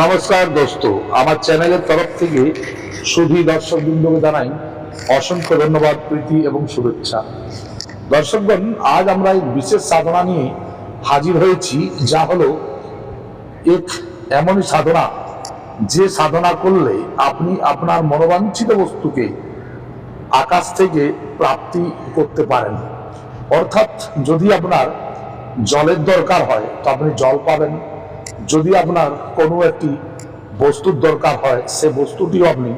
নমস্কার দোস্ত। আমার চ্যানেলের তরফ থেকে সুধী দর্শক বৃন্দকে জানাই অসংখ্য ধন্যবাদ, প্রীতি এবং শুভেচ্ছা। দর্শকগণ, আজ আমরা এক বিশেষ সাধনা নিয়ে হাজির হয়েছি, যা হলো এক এমনই সাধনা, যে সাধনা করলে আপনি আপনার মনোবাঞ্ছিত বস্তুকে আকাশ থেকে প্রাপ্তি করতে পারেন। অর্থাৎ যদি আপনার জলের দরকার হয়, তো আপনি জল পাবেন যদি আপনার কোনো একটি বস্তুর দরকার হয়, সে বস্তুটিও আপনি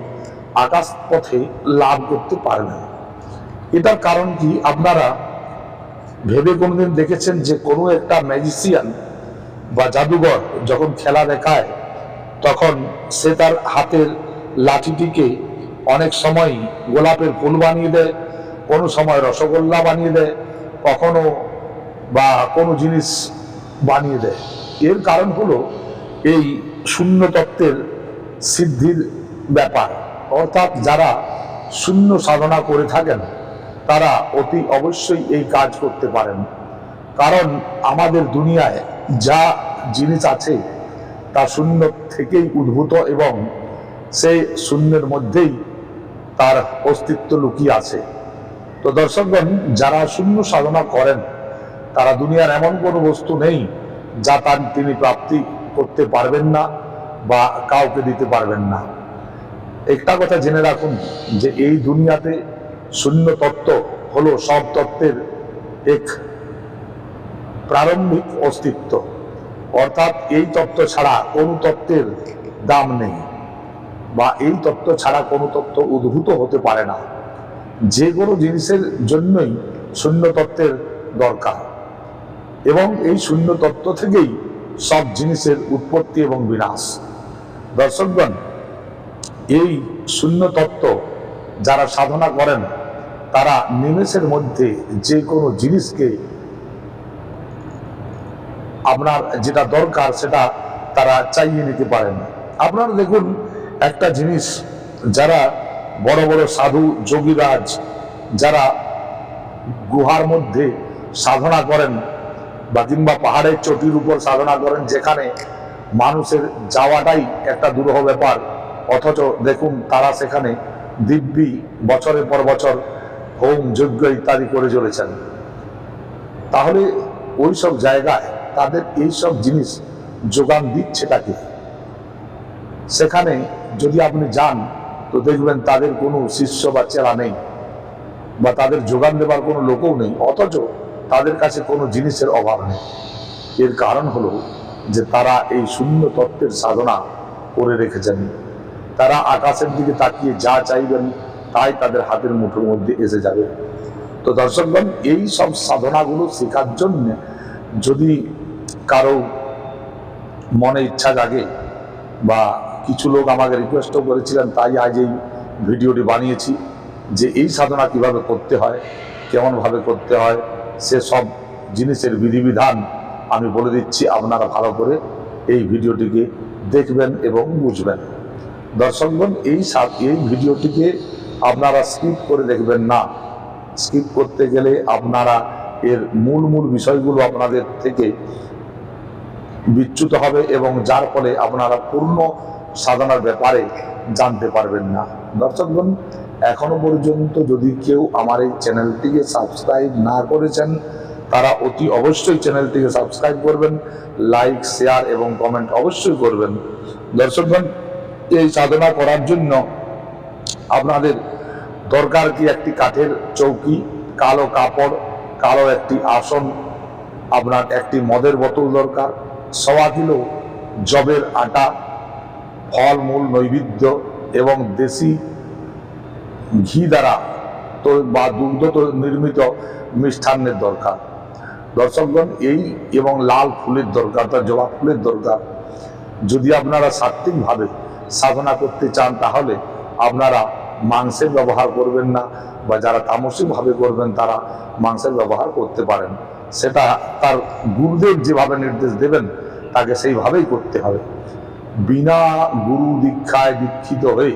আকাশ পথে লাভ করতে পারবেন। এটার কারণ কি? আপনারা ভেবে কোনোদিন দেখেছেন যে কোনো একটা ম্যাজিসিয়ান বা জাদুঘর যখন খেলা দেখায়, তখন সে তার হাতের লাঠিটিকে অনেক সময় গোলাপের ফুল বানিয়ে দেয়, কোনো সময় রসগোল্লা বানিয়ে দেয়, কখনো বা কোনো জিনিস বানিয়ে দেয়। এর কারণ হলো এই শূন্য তত্ত্বের সিদ্ধির ব্যাপার। অর্থাৎ যারা শূন্য সাধনা করে থাকেন, তারা অতি অবশ্যই এই কাজ করতে পারেন। কারণ আমাদের দুনিয়ায় যা জিনিস আছে, তা শূন্য থেকেই উদ্ভূত এবং সেই শূন্যের মধ্যেই তার অস্তিত্ব লুকিয়ে আছে। তো দর্শকগণ, যারা শূন্য সাধনা করেন, তারা দুনিয়ার এমন কোনো বস্তু নেই যা তার তিনি প্রাপ্তি করতে পারবেন না বা কাউকে দিতে পারবেন না। একটা কথা জেনে রাখুন যে এই দুনিয়াতে শূন্য তত্ত্ব হলো সব তত্ত্বের এক প্রারম্ভিক অস্তিত্ব। অর্থাৎ এই তত্ত্ব ছাড়া কোনো তত্ত্বের দাম নেই বা এই তত্ত্ব ছাড়া কোনো তত্ত্ব উদ্ভূত হতে পারে না। যে কোনো জিনিসের জন্যই শূন্য তত্ত্বের দরকার। এবং এই শূন্য তত্ত্ব থেকেই সব জিনিসের উৎপত্তি এবং বিনাশ। দর্শকগণ, এই শূন্য তত্ত্ব যারা সাধনা করেন, তারা নিমেষের মধ্যে যে কোনো জিনিসকে আপনার যেটা দরকার সেটা তারা চাইয়ে নিতে পারেন। আপনারা দেখুন একটা জিনিস, যারা বড় বড় সাধু, যোগীরাজ, যারা গুহার মধ্যে সাধনা করেন বা কিংবা পাহাড়ের চটির উপর সাধনা করেন, যেখানে মানুষের যাওয়াটাই একটা দুরূহ ব্যাপার। অথচ দেখুন, তারা সেখানে দিব্যি বছরের পর বছর হোম, যজ্ঞ ইত্যাদি করে চলেছেন। তাহলে ওই সব জায়গায় তাদের এই সব জিনিস যোগান দিচ্ছে তাকে সেখানে যদি আপনি যান, তো দেখবেন তাদের কোনো শিষ্য বা চেলা নেই, বা তাদের যোগান দেবার কোনো লোকও নেই। অথচ তাদের কাছে কোনো জিনিসের অভাব নেই। এর কারণ হলো যে তারা এই শূন্য তত্ত্বের সাধনা করে রেখেছেন। তারা আকাশের দিকে তাকিয়ে যা চাইবেন তাই তাদের হাতের মুঠোর মধ্যে এসে যাবে। তো দর্শকগণ, এই সব সাধনাগুলো শেখার জন্য যদি কারও মনে ইচ্ছা জাগে বা কিছু লোক আমাকে রিকোয়েস্টও করেছিলেন, তাই আজ এই ভিডিওটি বানিয়েছি যে এই সাধনা কীভাবে করতে হয়, কেমনভাবে করতে হয় সে সব জিনিসের বিধিবিধান আমি বলে দিচ্ছি, আপনারা ভালো করে এই ভিডিওটিকে দেখবেন এবং বুঝবেন। দর্শকগণ, এই এই ভিডিওটিকে আপনারা স্কিপ করে দেখবেন না। স্কিপ করতে গেলে আপনারা এর মূল মূল বিষয়গুলো আপনাদের থেকে বিচ্যুত হবে এবং যার ফলে আপনারা পূর্ণ সাধনার ব্যাপারে জানতে পারবেন না। দর্শকগণ এখনও পর্যন্ত যদি কেউ আমার এই চ্যানেলটিকে সাবস্ক্রাইব না করেছেন, তারা অতি অবশ্যই চ্যানেলটিকে সাবস্ক্রাইব করবেন লাইক শেয়ার এবং কমেন্ট অবশ্যই করবেন। দর্শকগণ, এই সাধনা করার জন্য আপনাদের দরকার কি একটি কাঠের চৌকি, কালো কাপড়, কালো একটি আসন, আপনার একটি মদের বোতল দরকার সওয়া কিলো জবের আটা, ফলমূল, নৈবেদ্য এবং দেশি ঘি দ্বারা তো বা দুগ্ধ নির্মিত মিষ্টান্নের দরকার। দর্শকগণ, এই এবং লাল ফুলের দরকার তার জবা ফুলের দরকার। যদি আপনারা সাত্ত্বিকভাবে সাধনা করতে চান, তাহলে আপনারা মাংসের ব্যবহার করবেন না বা যারা তামসিকভাবে করবেন, তারা মাংসের ব্যবহার করতে পারেন। সেটা তার গুরুদেব যেভাবে নির্দেশ দেবেন, তাকে সেইভাবেই করতে হবে। বিনা গুরু দীক্ষায় দীক্ষিত হয়ে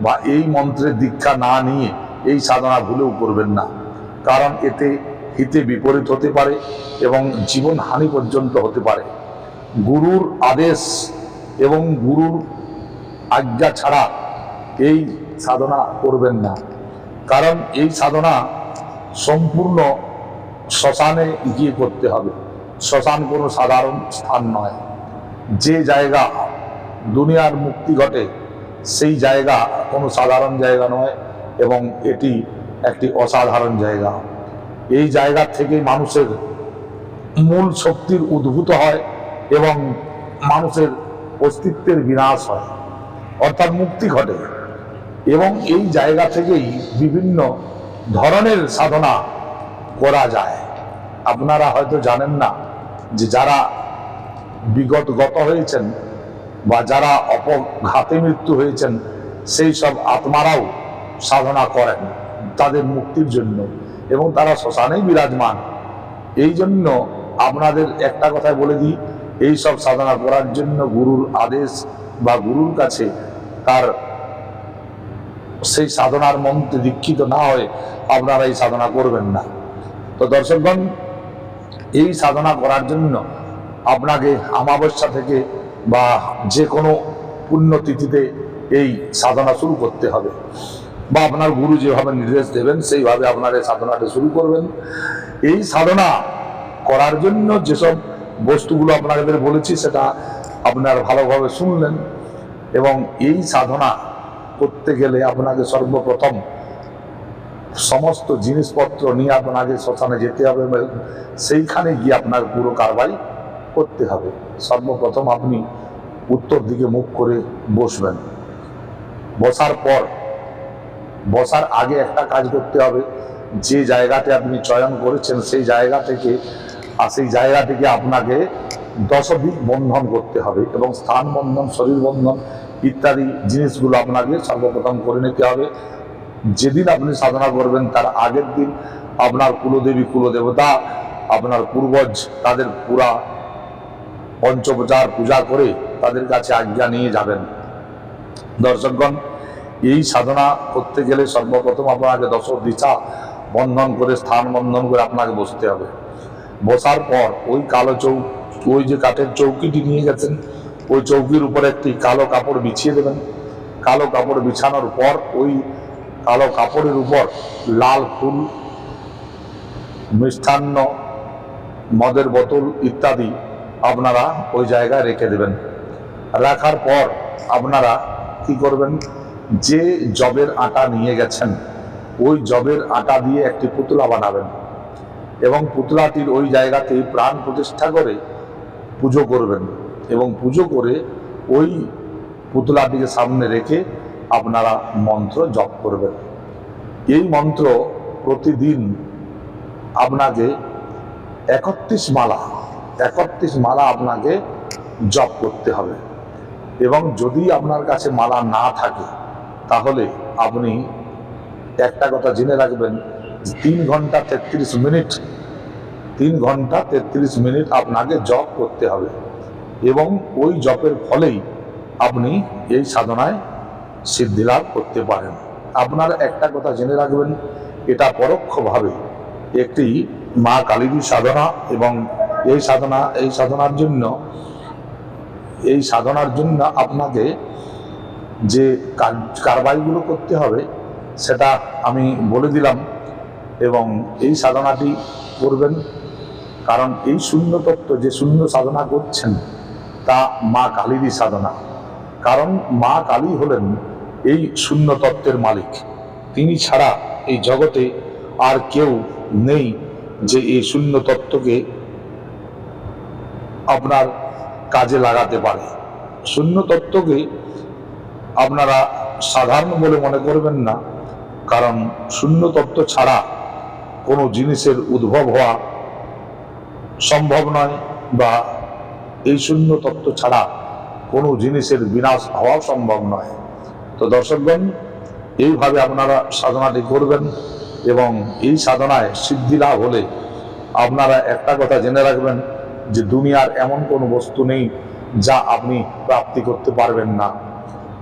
বা এই মন্ত্রের দীক্ষা না নিয়ে এই সাধনা ভুলেও করবেন না। কারণ এতে হিতে বিপরীত হতে পারে এবং জীবন হানি পর্যন্ত হতে পারে। গুরুর আদেশ এবং গুরুর আজ্ঞা ছাড়া এই সাধনা করবেন না। কারণ এই সাধনা সম্পূর্ণ শ্মশানে গিয়ে করতে হবে। শ্মশান কোনো সাধারণ স্থান নয়। যে জায়গা দুনিয়ার মুক্তি ঘটে সেই জায়গা কোনো সাধারণ জায়গা নয় এবং এটি একটি অসাধারণ জায়গা। এই জায়গা থেকে মানুষের মূল শক্তির উদ্ভূত হয় এবং মানুষের অস্তিত্বের বিনাশ হয়, অর্থাৎ মুক্তি ঘটে। এবং এই জায়গা থেকেই বিভিন্ন ধরনের সাধনা করা যায়। আপনারা হয়তো জানেন না যে যারা বিগত গত হয়েছেন বা যারা অপঘাতে মৃত্যু হয়েছেন, সেই সব আত্মারাও সাধনা করেন তাদের মুক্তির জন্য। এবং তারা শ্মশানেই বিরাজমান। এই জন্য আপনাদের একটা কথা বলে দিই, এই সব সাধনা করার জন্য গুরুর আদেশ বা গুরুর কাছে তার সেই সাধনার মন্ত্রে দীক্ষিত না হয়ে আপনারা এই সাধনা করবেন না। তো দর্শকগণ, এই সাধনা করার জন্য আপনাকে আমাবস্যা থেকে বা যে কোনো পুণ্যতিথিতে এই সাধনা শুরু করতে হবে। বা আপনার গুরু যেভাবে নির্দেশ দেবেন, সেইভাবে আপনার এই সাধনাটা শুরু করবেন। এই সাধনা করার জন্য যেসব বস্তুগুলো আপনাদের বলেছি, সেটা আপনার ভালোভাবে শুনলেন এবং এই সাধনা করতে গেলে আপনাকে সর্বপ্রথম সমস্ত জিনিসপত্র নিয়ে আপনাকে শ্মশানে যেতে হবে সেইখানে গিয়ে আপনার পুরো কারবাই করতে হবে। সর্বপ্রথম আপনি উত্তর দিকে মুখ করে বসবেন। বসার পর, বসার আগে একটা কাজ করতে হবে। যে জায়গাতে আপনি চয়ন করেছেন, সেই জায়গা থেকে, আর সেই জায়গা থেকে আপনাকে দশদিক বন্ধন করতে হবে এবং স্থান বন্ধন, শরীর বন্ধন ইত্যাদি জিনিসগুলো আপনাকে সর্বপ্রথম করে নিতে হবে। যেদিন আপনি সাধনা করবেন, তার আগের দিন আপনার কুলদেবী, কুলদেবতা, আপনার পূর্বজ, তাদের পুরা পঞ্চোপচার পূজা করে তাদের কাছে আজ্ঞা নিয়ে যাবেন। দর্শকগণ, এই সাধনা করতে গেলে সর্বপ্রথম আপনাকে দশ দিশা বন্ধন করে, স্থান বন্ধন করে আপনাকে বসতে হবে। বসার পর ওই কালো চৌ, ওই যে কাঠের চৌকিটি নিয়ে গেছেন, ওই চৌকির উপর একটি কালো কাপড় বিছিয়ে দেবেন। কালো কাপড় বিছানোর পর ওই কালো কাপড়ের উপর লাল ফুল, মিষ্টান্ন, মদের বোতল ইত্যাদি আপনারা ওই জায়গায় রেখে দেবেন। রাখার পর আপনারা কি করবেন? যে জবের আটা নিয়ে গেছেন, ওই জবের আটা দিয়ে একটি পুতলা বানাবেন এবং পুতলাটির ওই জায়গাতেই প্রাণ প্রতিষ্ঠা করে পুজো করবেন এবং পুজো করে ওই পুতলাটিকে সামনে রেখে আপনারা মন্ত্র জপ করবেন। এই মন্ত্র প্রতিদিন আপনাকে একত্রিশ মালা একত্রিশ মালা আপনাকে জপ করতে হবে। এবং যদি আপনার কাছে মালা না থাকে, তাহলে আপনি একটা কথা জেনে রাখবেন, তিন ঘণ্টা তেত্রিশ মিনিট, তিন ঘণ্টা তেত্রিশ মিনিট আপনাকে জপ করতে হবে। এবং ওই জপের ফলেই আপনি এই সাধনায় সিদ্ধি লাভ করতে পারেন। আপনার একটা কথা জেনে রাখবেন, এটা পরোক্ষভাবে একটি মা কালীর সাধনা এবং এই সাধনা, এই সাধনার জন্য, এই সাধনার জন্য আপনাকে যে কার- কারবাইগুলো করতে হবে, সেটা আমি বলে দিলাম এবং এই সাধনাটি করবেন। কারণ এই শূন্য তত্ত্ব, যে শূন্য সাধনা করছেন, তা মা কালীরই সাধনা। কারণ মা কালী হলেন এই শূন্য তত্ত্বের মালিক। তিনি ছাড়া এই জগতে আর কেউ নেই যে এই শূন্য তত্ত্বকে আপনার কাজে লাগাতে পারে। শূন্য তত্ত্বকে আপনারা সাধারণ বলে মনে করবেন না, কারণ শূন্য তত্ত্ব ছাড়া কোনো জিনিসের উদ্ভব হওয়া সম্ভব নয় বা এই শূন্য তত্ত্ব ছাড়া কোনো জিনিসের বিনাশ হওয়া সম্ভব নয়। তো দর্শকগণ, এইভাবে আপনারা সাধনাটি করবেন এবং এই সাধনায় সিদ্ধি লাভ হলে আপনারা একটা কথা জেনে রাখবেন যে দুনিয়ার এমন কোনো বস্তু নেই যা আপনি প্রাপ্তি করতে পারবেন না।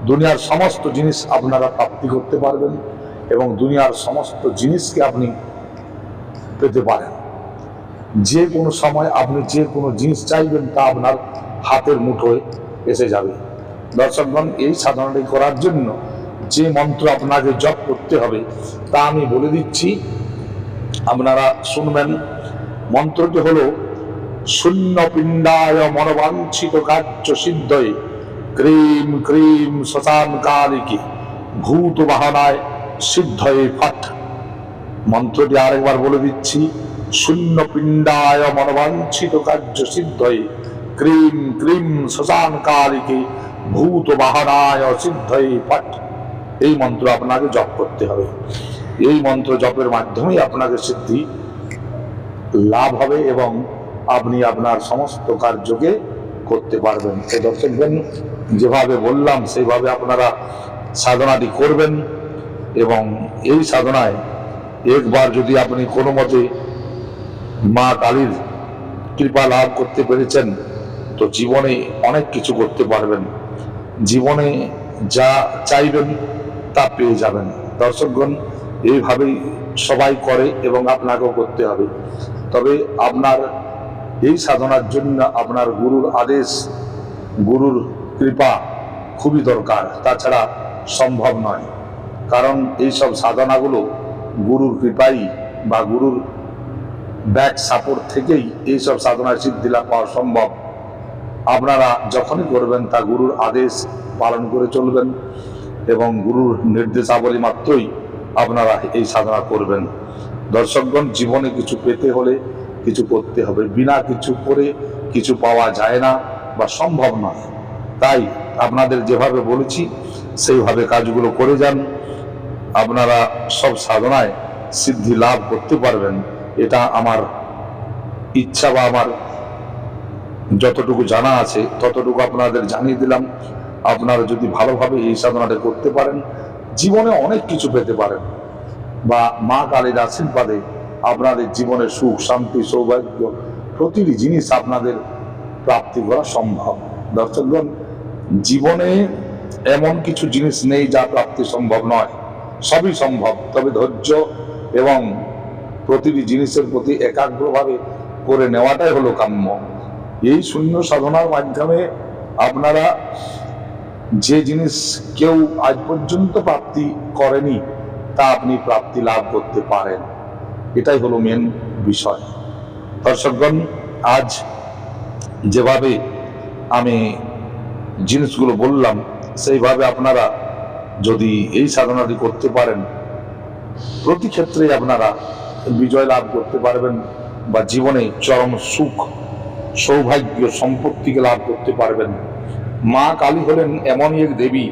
দুনিয়ার সমস্ত জিনিস আপনারা প্রাপ্তি করতে পারবেন এবং দুনিয়ার সমস্ত জিনিসকে আপনি পেতে পারেন। যে কোনো সময় আপনি যে কোনো জিনিস চাইবেন তা আপনার হাতের মুঠোয় এসে যাবে। দর্শকগণ, এই সাধনাটি করার জন্য যে মন্ত্র আপনাকে জপ করতে হবে তা আমি বলে দিচ্ছি। আপনারা শুনবেন। মন্ত্রটি হলো শূন্য পিণ্ডায় মনোবাঞ্ছিত কার্য সিদ্ধয়ে ক্রিম ক্রিম শ্মশান কালিকে, ভূত বাহনায় সিদ্ধয়ে ফট। মন্ত্রটি আরেকবার বলে দিচ্ছি শূন্য পিণ্ডায় মনোবাঞ্ছিত কার্য সিদ্ধয়ে ক্রিম ক্রিম শ্মশান কালিকে, ভূত বাহনায় সিদ্ধয়ে ফট। এই মন্ত্র আপনাকে জপ করতে হবে। এই মন্ত্র জপের মাধ্যমেই আপনাকে সিদ্ধি লাভ হবে এবং আপনি আপনার সমস্ত কার্যকে করতে পারবেন। এই দর্শকগণ যেভাবে বললাম, সেইভাবে আপনারা সাধনাটি করবেন এবং এই সাধনায় একবার যদি আপনি কোনো মতে মা কালীর কৃপা লাভ করতে পেরেছেন, তো জীবনে অনেক কিছু করতে পারবেন। জীবনে যা চাইবেন তা পেয়ে যাবেন। দর্শকগণ এইভাবেই সবাই করে এবং আপনাকেও করতে হবে। তবে আপনার এই সাধনার জন্য আপনার গুরুর আদেশ, গুরুর কৃপা খুবই দরকার। তাছাড়া সম্ভব নয়। কারণ এই সব সাধনাগুলো গুরুর কৃপাই বা গুরুর ব্যাক সাপোর্ট থেকেই এই সব সাধনার সিদ্ধি লাভ পাওয়া সম্ভব। আপনারা যখনই করবেন তা গুরুর আদেশ পালন করে চলবেন এবং গুরুর নির্দেশাবলী মাত্রই আপনারা এই সাধনা করবেন। দর্শকগণ, জীবনে কিছু পেতে হলে কিছু করতে হবে। বিনা কিছু করে কিছু পাওয়া যায় না বা সম্ভব নয়। তাই আপনাদের যেভাবে বলেছি, সেইভাবে কাজগুলো করে যান। আপনারা সব সাধনায় সিদ্ধি লাভ করতে পারবেন। এটা আমার ইচ্ছা বা আমার যতটুকু জানা আছে, ততটুকু আপনাদের জানিয়ে দিলাম। আপনারা যদি ভালোভাবে এই সাধনাটা করতে পারেন, জীবনে অনেক কিছু পেতে পারেন। বা মা কালীর আশীর্বাদে আপনাদের জীবনে সুখ, শান্তি, সৌভাগ্য, প্রতিটি জিনিস আপনাদের প্রাপ্তি করা সম্ভব। দর্শকগণ, জীবনে এমন কিছু জিনিস নেই যা প্রাপ্তি সম্ভব নয়। সবই সম্ভব, তবে ধৈর্য এবং প্রতিটি জিনিসের প্রতি একাগ্রভাবে করে নেওয়াটাই হলো কাম্য। এই শূন্য সাধনার মাধ্যমে আপনারা যে জিনিস কেউ আজ পর্যন্ত প্রাপ্তি করেনি, তা আপনি প্রাপ্তি লাভ করতে পারেন। এটাই হলো মেন বিষয়। দর্শকগণ, আজ যেভাবে আমি জিনিসগুলো বললাম, সেইভাবে আপনারা যদি এই সাধনাটি করতে পারেন, প্রতি ক্ষেত্রে আপনারা বিজয় লাভ করতে পারবেন বা জীবনে চরম সুখ, সৌভাগ্য, সম্পত্তিকে লাভ করতে পারবেন। মা কালী হলেন এমনই এক দেবী,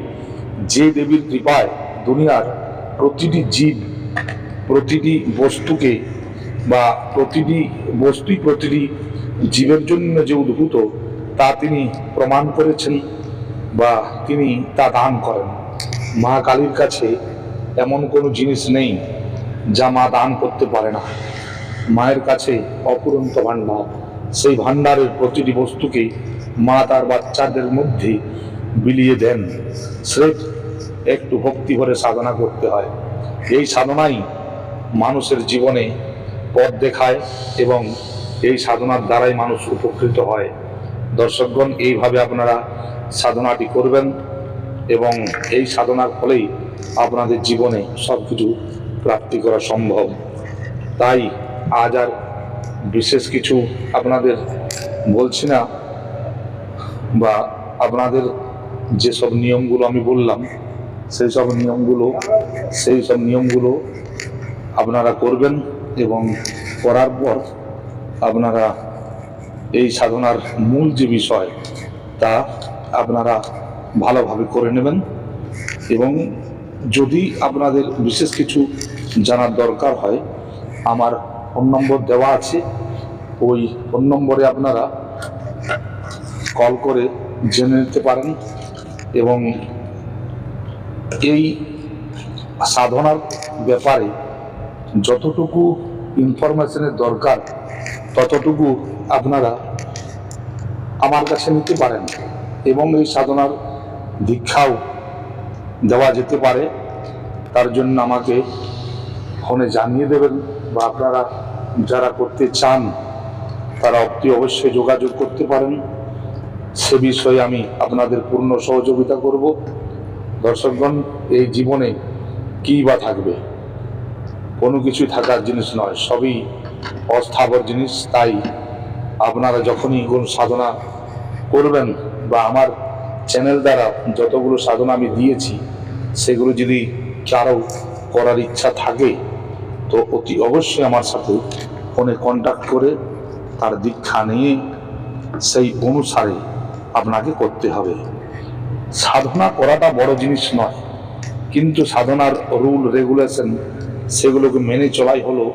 যে দেবীর কৃপায় দুনিয়ার প্রতিটি জীব প্রতিটি বস্তুকে বা প্রতিটি বস্তুই প্রতিটি জীবের জন্য যে উদ্ভূত, তা তিনি প্রমাণ করেছেন বা তিনি তা দান করেন। মা কালীর কাছে এমন কোনো জিনিস নেই যা মা দান করতে পারে না। মায়ের কাছে অপুরন্ত ভাণ্ডার। সেই ভাণ্ডারের প্রতিটি বস্তুকে মা তার বাচ্চাদের মধ্যে বিলিয়ে দেন। স্রেফ একটু ভক্তি ভরে সাধনা করতে হয়। এই সাধনাই মানুষের জীবনে পথ দেখায় এবং এই সাধনার দ্বারাই মানুষ উপকৃত হয়। দর্শকগণ, এইভাবে আপনারা সাধনাটি করবেন এবং এই সাধনার ফলেই আপনাদের জীবনে সব কিছু প্রাপ্তি করা সম্ভব। তাই আজ আর বিশেষ কিছু আপনাদের বলছি না বা আপনাদের যেসব নিয়মগুলো আমি বললাম, সেই সব নিয়মগুলো, সেই সব নিয়মগুলো আপনারা করবেন এবং করার পর আপনারা এই সাধনার মূল যে বিষয়, তা আপনারা ভালোভাবে করে নেবেন এবং যদি আপনাদের বিশেষ কিছু জানার দরকার হয়, আমার ফোন নম্বর দেওয়া আছে। ওই ফোন নম্বরে আপনারা কল করে জেনে নিতে পারেন এবং এই সাধনার ব্যাপারে যতটুকু ইনফরমেশনের দরকার, ততটুকু আপনারা আমার কাছে নিতে পারেন এবং এই সাধনার দীক্ষাও দেওয়া যেতে পারে। তার জন্য আমাকে ফোনে জানিয়ে দেবেন বা আপনারা যারা করতে চান, তারা অতি অবশ্যই যোগাযোগ করতে পারেন। সে বিষয়ে আমি আপনাদের পূর্ণ সহযোগিতা করব। দর্শকগণ, এই জীবনে কী বা থাকবে? কোনো কিছু থাকার জিনিস নয়, সবই অস্থাবর জিনিস। তাই আপনারা যখনই কোন সাধনা করবেন বা আমার চ্যানেল দ্বারা যতগুলো সাধনা আমি দিয়েছি, সেগুলো যদি কারও করার ইচ্ছা থাকে, তো অতি অবশ্যই আমার সাথে ফোনে কন্ট্যাক্ট করে তার দীক্ষা নিয়ে সেই অনুসারে আপনাকে করতে হবে। সাধনা করাটা বড় জিনিস নয়, কিন্তু সাধনার রুল রেগুলেশন সেগুলোকে মেনে চলাই হলো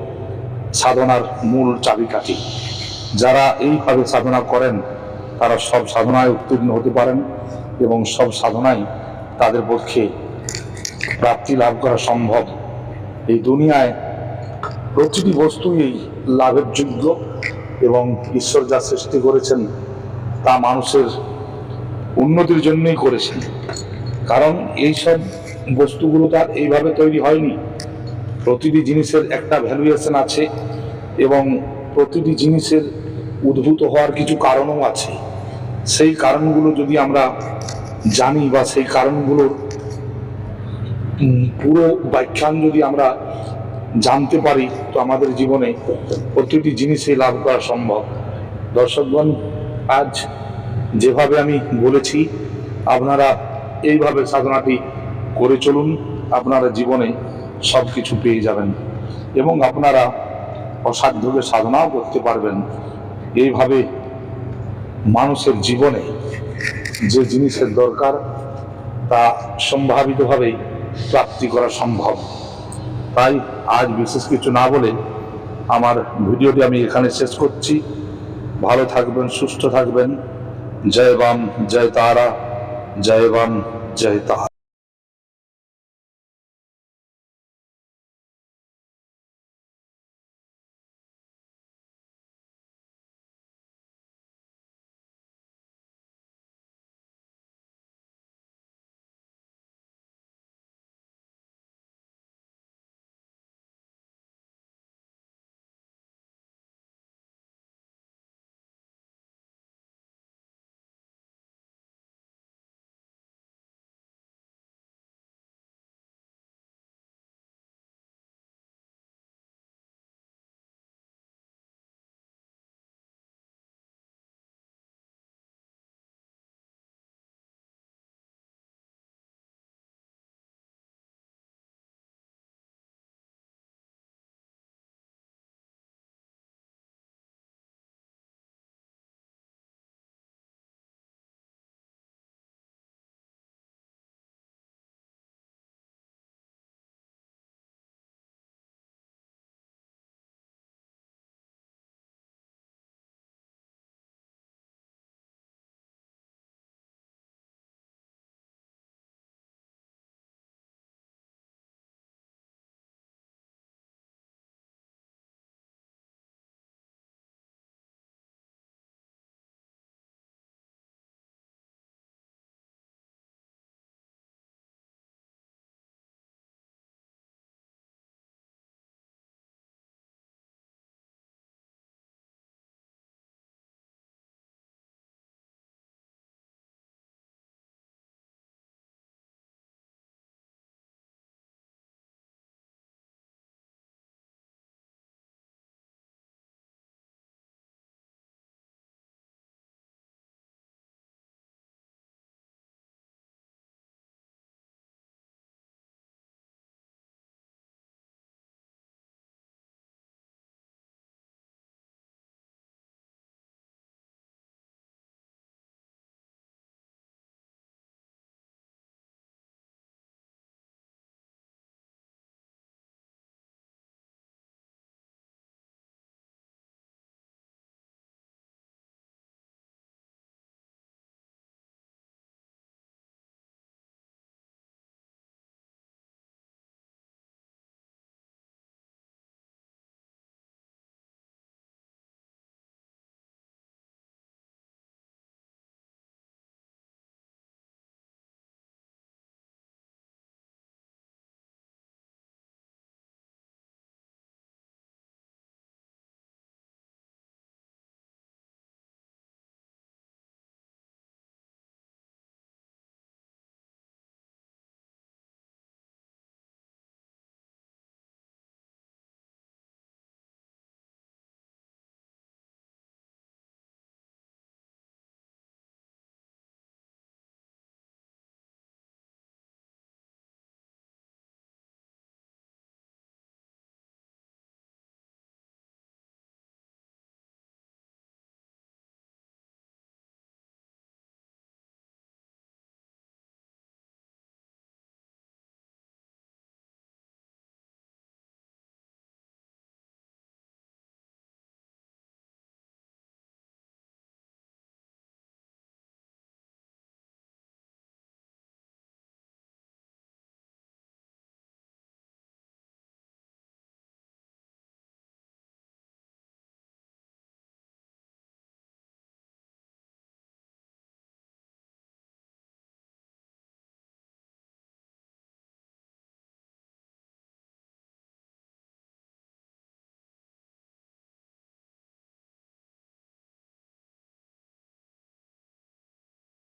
সাধনার মূল চাবিকাঠি। যারা এইভাবে সাধনা করেন, তারা সব সাধনায় উত্তীর্ণ হতে পারেন এবং সব সাধনাই তাদের পক্ষে প্রাপ্তি লাভ করা সম্ভব। এই দুনিয়ায় প্রতিটি বস্তুই লাভের যোগ্য এবং ঈশ্বর যা সৃষ্টি করেছেন, তা মানুষের উন্নতির জন্যই করেছেন। কারণ এইসব বস্তুগুলো তার এইভাবে তৈরি হয়নি। প্রতিটি জিনিসের একটা ভ্যালুয়েশন আছে এবং প্রতিটি জিনিসের উদ্ভূত হওয়ার কিছু কারণও আছে। সেই কারণগুলো যদি আমরা জানি বা সেই কারণগুলোর পুরো ব্যাখ্যান যদি আমরা জানতে পারি, তো আমাদের জীবনে প্রতিটি জিনিসই লাভ করা সম্ভব। দর্শকগণ, আজ যেভাবে আমি বলেছি, আপনারা এইভাবে সাধনাটি করে চলুন। আপনারা জীবনে সব কিছু পেয়ে যাবেন। এবং আপনারা অসাধ্যকে সাধনাও করতে পারবেন। এইভাবে মানুষের জীবনে যে জিনিসের দরকার, তা সম্ভাবিতভাবেই প্রাপ্তি করা সম্ভব। তাই আজ বিশেষ কিছু না বলে আমার ভিডিওটি আমি এখানে শেষ করছি। ভালো থাকবেন, সুস্থ থাকবেন। জয় বাম, জয় তারা, জয় বাম, জয় তারা।